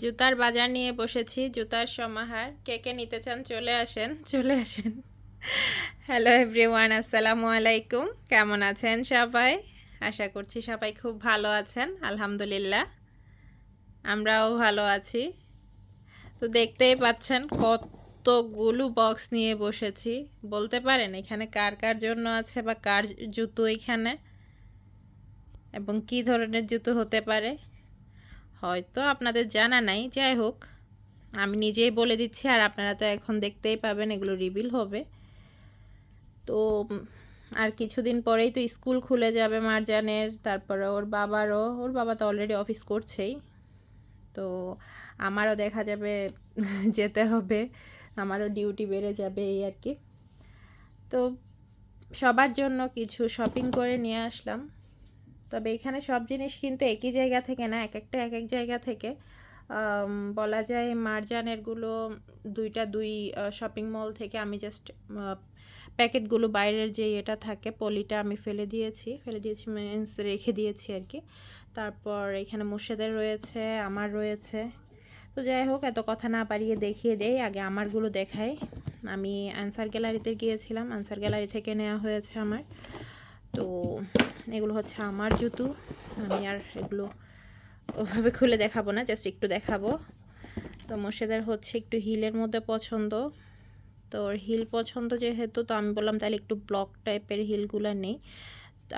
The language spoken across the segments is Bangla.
জুতার বাজার নিয়ে বসেছি, জুতার সমাহার। কে কে নিতে চান চলে আসেন চলে আসেন। হ্যালো এভরিওয়ান আসসালামু আলাইকুম। কেমন আছেন সবাই? আশা করছি সবাই খুব ভালো আছেন, আলহামদুলিল্লাহ। আমরাও ভালো আছি। তো দেখতেই পাচ্ছেন কতগুলো বক্স নিয়ে বসেছি। বলতে পারেন এখানে কার কার জন্য আছে বা কার জুতো এখানে? এবং কি ধরনের জুতো হতে পারে? হয়তো আপনাদের জানা নাই, যাই হোক। আমি নিজেই বলে দিচ্ছি, আর আপনারা তো এখন দেখতেই পাবেন এগুলো রিভিল হবে। তো আর কিছুদিন পরেই তো স্কুল খুলে যাবে মারজানের, তারপরে ওর বাবারও, ওর বাবা তো অলরেডি অফিস করছেই। তো, আমারও দেখা যাবে, যেতে হবে, আমারও ডিউটি বেড়ে যাবে এই আর কি। তো, সবার জন্য কিছু শপিং করে নিয়ে আসলাম। তবে এখানে সব জিনিস কিন্তু একই জায়গা থেকে না এক একটা এক এক জায়গা থেকে। বলা যায় মার্জানেরগুলো দুইটা দুই শপিং মল থেকে আমি জাস্ট প্যাকেটগুলো বাইরের যে এটা থাকে, পলিটা আমি ফেলে দিয়েছি। ফেলে দিয়েছি মিন্স রেখে দিয়েছি আর কি। তারপর এখানে মুর্শেদের রয়েছে, আমার রয়েছে। তো যাই হোক, এত কথা না পারিয়ে দেখিয়ে দেই, আগে আমারগুলো দেখাই। আমি আনসার গ্যালারিতে গিয়েছিলাম, আনসার গ্যালারি থেকে নেওয়া হয়েছে আমার। তো এগুলো হচ্ছে আমার জুতো। আমি আর এগুলো ওভাবে খুলে দেখাবো না জাস্ট একটু দেখাবো। তো মোর্শেদের হচ্ছে একটু হিলের মধ্যে পছন্দ। তো ওর হিল পছন্দ যেহেতু, তো আমি বললাম তাহলে একটু ব্লক টাইপের হিলগুলো নেই।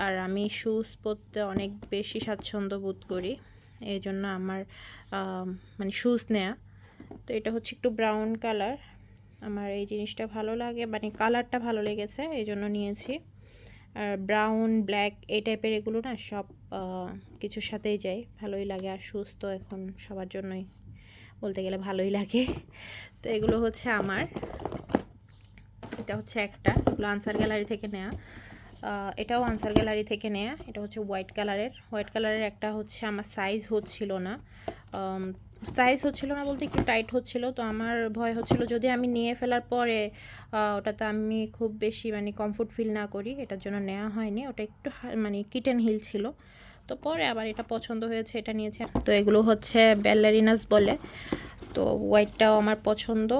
আর আমি শুজ পরতে অনেক বেশি স্বাচ্ছন্দ্য বোধ করি, এই জন্য আমার মানে শুজ নেয়া। তো এটা হচ্ছে একটু ব্রাউন কালার আমার এই জিনিসটা ভালো লাগে মানে কালারটা ভালো লেগেছে, এই জন্য নিয়েছি। ব্রাউন ব্ল্যাক এই টাইপের এগুলো না সব কিছুর সাথেই যায়। ভালোই লাগে আর সুস্থ এখন সবার জন্যই বলতে গেলে ভালোই লাগে। তো এগুলো হচ্ছে আমার। এটা হচ্ছে একটা। এগুলো আনসার গ্যালারি থেকে আহ, এটাও আনসার গ্যালারি থেকে নেয়া। এটা হচ্ছে হোয়াইট কালারের হোয়াইট কালারের একটা হচ্ছে আমার সাইজ হচ্ছিল না। সাইজ হচ্ছিল না বলতে একটু টাইট হচ্ছিল, তো আমার ভয় হচ্ছিল যদি আমি নিয়ে ফেলার পরে ওটাতে আমি খুব বেশি মানে কমফোর্ট ফিল না করি, এটার জন্য নেওয়া হয়নি, ওটা একটু মানে কিটেন হিল ছিল। তো পরে আবার এটা পছন্দ হয়েছে, এটা নিয়েছে। তো এগুলো হচ্ছে ব্যালারিনাস বলে, তো হোয়াইটটাও আমার পছন্দ।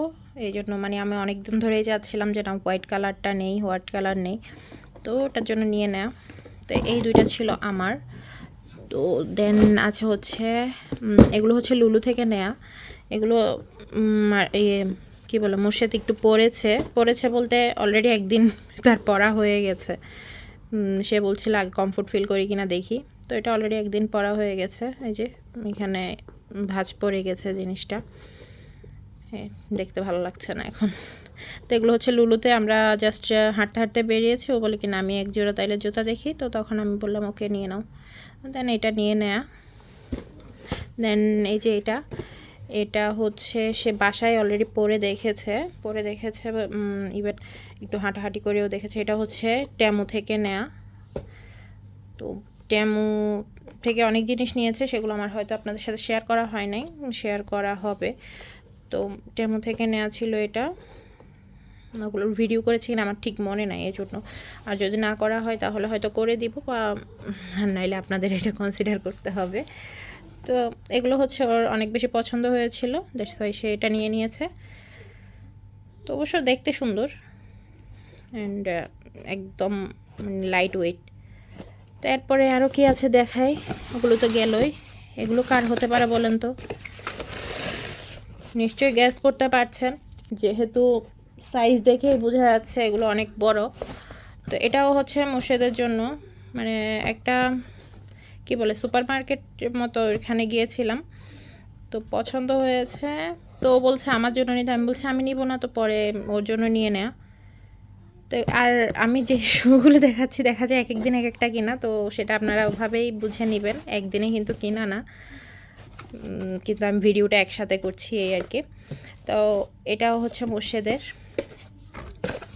এই জন্য মানে আমি অনেক দিন ধরেই যাচ্ছিলাম যে না হোয়াইট কালারটা নেই হোয়াইট কালার নেই। তো ওটার জন্য নিয়ে নেওয়া তো এই দুইটা ছিল আমার। তো দেন আছে হচ্ছে এগুলো হচ্ছে লুলু থেকে নেয়া। এগুলো ইয়ে কী বলে, মুর্শেদ একটু পড়েছে। পড়েছে বলতে অলরেডি একদিন তার পড়া হয়ে গেছে। সে বলছিল আগে কমফোর্ট ফিল করি কিনা দেখি। তো এটা অলরেডি একদিন পড়া হয়ে গেছে। এই যে, এখানে ভাজ পড়ে গেছে জিনিসটা। দেখতে ভালো লাগছে না এখন। তো এগুলো হচ্ছে লুলুতে আমরা জাস্ট হাঁটতে হাঁটতে বেরিয়েছি। ও বলে কি না আমি এক জোড়া তাইলে জুতা দেখি। তো তখন আমি বললাম, ওকে, নিয়ে নাও। দেন এটা নিয়ে নেয়া। দেন এই যে এটা এটা হচ্ছে সে বাসায় অলরেডি পরে দেখেছে পরে দেখেছে ইভেন একটু হাঁটাহাঁটি করেও দেখেছে। এটা হচ্ছে ট্যামো থেকে নেয়া। তো ট্যামো থেকে অনেক জিনিস নিয়েছে, সেগুলো আমার হয়তো আপনাদের সাথে শেয়ার করা হয় নাই শেয়ার করা হবে। তো ট্যামো থেকে নেওয়া ছিল এটা। ওগুলোর ভিডিও করেছি কিনা আমার ঠিক মনে নাই এই জন্য আর যদি না করা হয় তাহলে হয়তো করে দিব, বা নাইলে আপনাদের এটা কনসিডার করতে হবে। তো এগুলো হচ্ছে ওর অনেক বেশি পছন্দ হয়েছিল দ্যাটস ওয়াই সে এটা নিয়ে নিয়েছে। তো অবশ্য দেখতে সুন্দর অ্যান্ড একদম লাইট ওয়েট তো এরপরে আরও কি আছে দেখাই? ওগুলো তো গেলই। এগুলো কার হতে পারে বলেন তো? নিশ্চয়ই গ্যাস করতে পারছেন, যেহেতু সাইজ দেখেই বোঝা যাচ্ছে এগুলো অনেক বড়। তো এটাও হচ্ছে মোর্শেদের জন্য। মানে একটা, কি বলে সুপার মার্কেটের মতো এখানে গিয়েছিলাম। তো পছন্দ হয়েছে। তো বলছে, আমার জন্য নিতে। আমি বলছি, আমি নিব না তো পরে ওর জন্য নিয়ে নেয়া। তো আর আমি যে শুগুলো দেখাচ্ছি, দেখা যায় এক এক দিন এক একটা কিনা। তো সেটা আপনারা ওভাবেই বুঝে নেবেন। একদিনে কিন্তু কিনা না। কিন্তু আমি ভিডিওটা একসাথে করছি এই আর কি। তো এটাও হচ্ছে মোর্শেদের।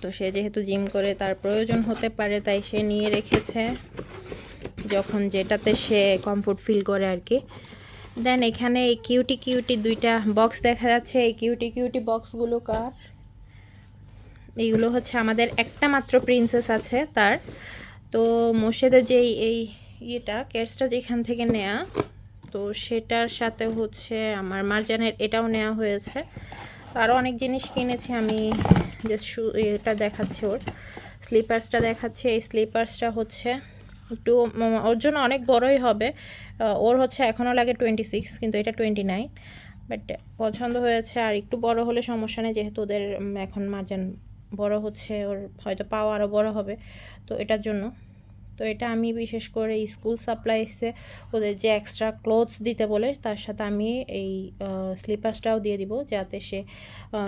তো সে যেহেতু জিম করে তার প্রয়োজন হতে পারে, তাই সে নিয়ে রেখেছে যখন যেটাতে সে কমফোর্ট ফিল করে আর কি। দেন এখানে এই কিউটি কিউটি দুইটা বক্স দেখা যাচ্ছে। এই কিউটি কিউটি বক্সগুলো কার? এইগুলো হচ্ছে আমাদের একটা মাত্র প্রিন্সেস আছে তার। তো মোর্শেদের যেই এই ইয়েটা কেটসটা যেখান থেকে নেয়া, তো সেটার সাথে হচ্ছে আমার মার্জানের এটাও নেওয়া হয়েছে। আরও অনেক জিনিস কিনেছি আমি যে শু এটা দেখাচ্ছে ওর স্লিপার্সটা দেখাচ্ছে, এই স্লিপার্সটা হচ্ছে একটু ওর জন্য অনেক বড়ই হবে। ওর হচ্ছে এখনও লাগে টোয়েন্টি সিক্স কিন্তু এটা টোয়েন্টি নাইন বাট পছন্দ হয়েছে। আর একটু বড় হলে সমস্যা নেই, যেহেতু ওদের এখন মার্জান বড় হচ্ছে, ওর হয়তো পাওয়া আরও বড় হবে, তো এটার জন্য। তো এটা আমি বিশেষ করে স্কুল সাপ্লাইসে ওদের যে এক্সট্রা ক্লোথস দিতে বলে, তার সাথে আমি এই স্লিপার্সটাও দিয়ে দিব যাতে সে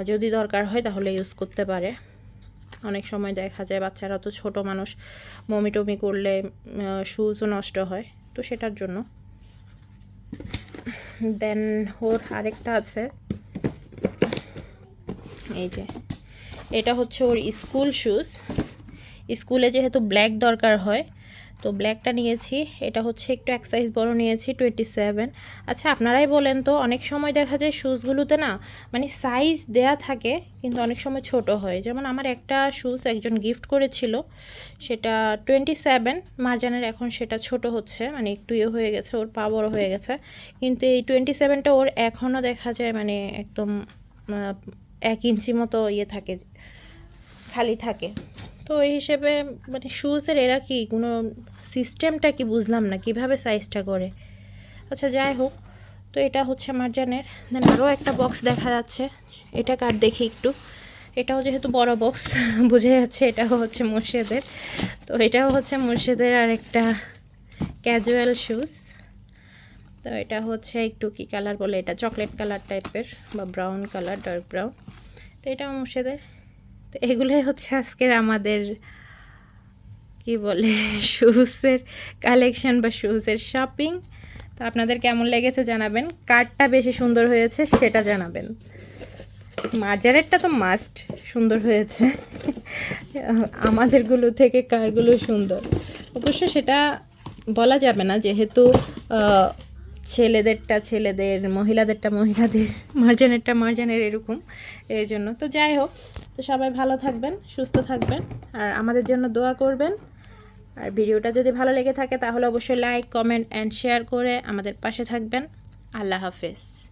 যদি দরকার হয় তাহলে ইউজ করতে পারে। অনেক সময় দেখা যায় বাচ্চারা তো ছোট মানুষ মমি টমি করলে শুজও নষ্ট হয়, তো সেটার জন্য। দেন ওর আরেকটা আছে। এই যে, এটা হচ্ছে ওর স্কুল শুজ স্কুলে যেহেতু ব্ল্যাক দরকার হয় তো ব্ল্যাকটা নিয়েছি, এটা হচ্ছে একটু এক সাইজ বড় নিয়েছি টোয়েন্টি সেভেন আচ্ছা আপনারাই বলেন তো, অনেক সময় দেখা যায় শুজগুলোতে না মানে সাইজ দেয়া থাকে, কিন্তু অনেক সময় ছোট হয়। যেমন আমার একটা শুজ একজন গিফট করেছিল, সেটা টোয়েন্টি সেভেন মার্জানের এখন সেটা ছোট হচ্ছে মানে একটু ইয়ে হয়ে গেছে, ওর পা বড় হয়ে গেছে। কিন্তু এই টোয়েন্টি সেভেনটা ওর এখনও দেখা যায় মানে একদম এক ইঞ্চি মতো ইয়ে থাকে, খালি থাকে। তো এই হিসেবে মানে শুজের এরা কি কোনো সিস্টেমটা কি বুঝলাম না, কীভাবে সাইজটা করে? আচ্ছা যাই হোক, তো এটা হচ্ছে মার্জানের। দেন আরও একটা বক্স দেখা যাচ্ছে, এটা কার দেখি একটু। এটাও যেহেতু বড় বক্স বোঝা যাচ্ছে এটাও হচ্ছে মুর্শেদের। তো এটাও হচ্ছে মুর্শেদের আর একটা ক্যাজুয়াল শুজ তো এটা হচ্ছে একটু কি কালার বলে এটা? চকলেট কালার টাইপের বা ব্রাউন কালার ডার্ক ব্রাউন তো এটাও মুর্শেদের। তো এগুলোই হচ্ছে আজকের আমাদের, কি বলে শুজের কালেকশন বা শুজের শপিং তো আপনাদের কেমন লেগেছে জানাবেন। কারটা বেশি সুন্দর হয়েছে সেটা জানাবেন। মাজারেরটা তো মাস্ট সুন্দর হয়েছে। আমাদেরগুলো থেকে কারগুলো সুন্দর। অবশ্য সেটা বলা যাবে না, যেহেতু ছেলেদেরটা ছেলেদের, মহিলাদেরটা মহিলাদের, মার্জানেরটা মার্জানের এরকম। এই জন্য তো যাই হোক তো সবাই ভালো থাকবেন, সুস্থ থাকবেন, আর আমাদের জন্য দোয়া করবেন। আর ভিডিওটা যদি ভালো লেগে থাকে তাহলে অবশ্যই লাইক কমেন্ট অ্যান্ড শেয়ার করে আমাদের পাশে থাকবেন। আল্লাহ হাফেজ।